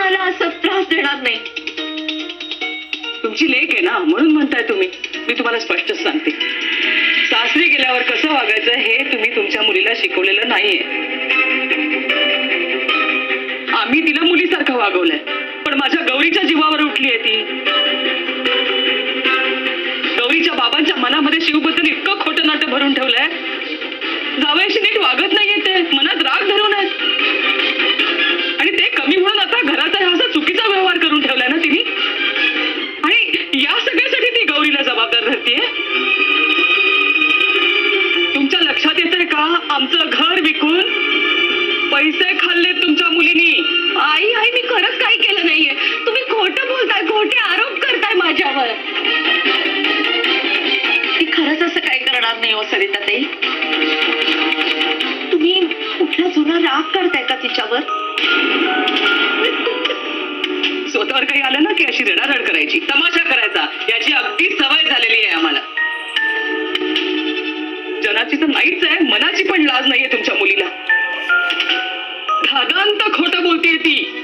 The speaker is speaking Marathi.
कोणाला असा त्रास देणार नाही. तुमची लेख आहे ना म्हणून म्हणताय तुम्ही. मी तुम्हाला स्पष्ट सांगते. सासरी गेल्यावर कसं वागायचं हे तुम्ही तुमच्या मुलीला शिकवलेलं नाहीये. आम्ही तिला मुलीसारखं वागवलंय. पण माझ्या गौरीच्या जीवावर उठली आहे ती. गौरीच्या बाबांच्या मनामध्ये शिवबद्दल इतकं खोटं नाटं भरून ठेवलंय. जावयाशी नीट वागत नाहीये ते. धरतीये तुमच्या लक्षात येतंय का? आमचं घर विकून पैसे खाल्ले तुमच्या मुलीनी. आई आई मी खरंच काही केलं नाहीये. तुम्ही खोटं बोलताय खोटे आरोप करताय माझ्यावर. ती खरंच असं काय करणार नाही हो सरिता ताई तुम्ही कुठला जुना राग करताय का तिच्यावर? स्वतःवर काही आलं ना की अशी रडारड करायची? तमाशा तिथं तर नाहीच आहे. मनाची पण लाज नाहीये तुमच्या मुलीला. धागांत खोट बोलते ती.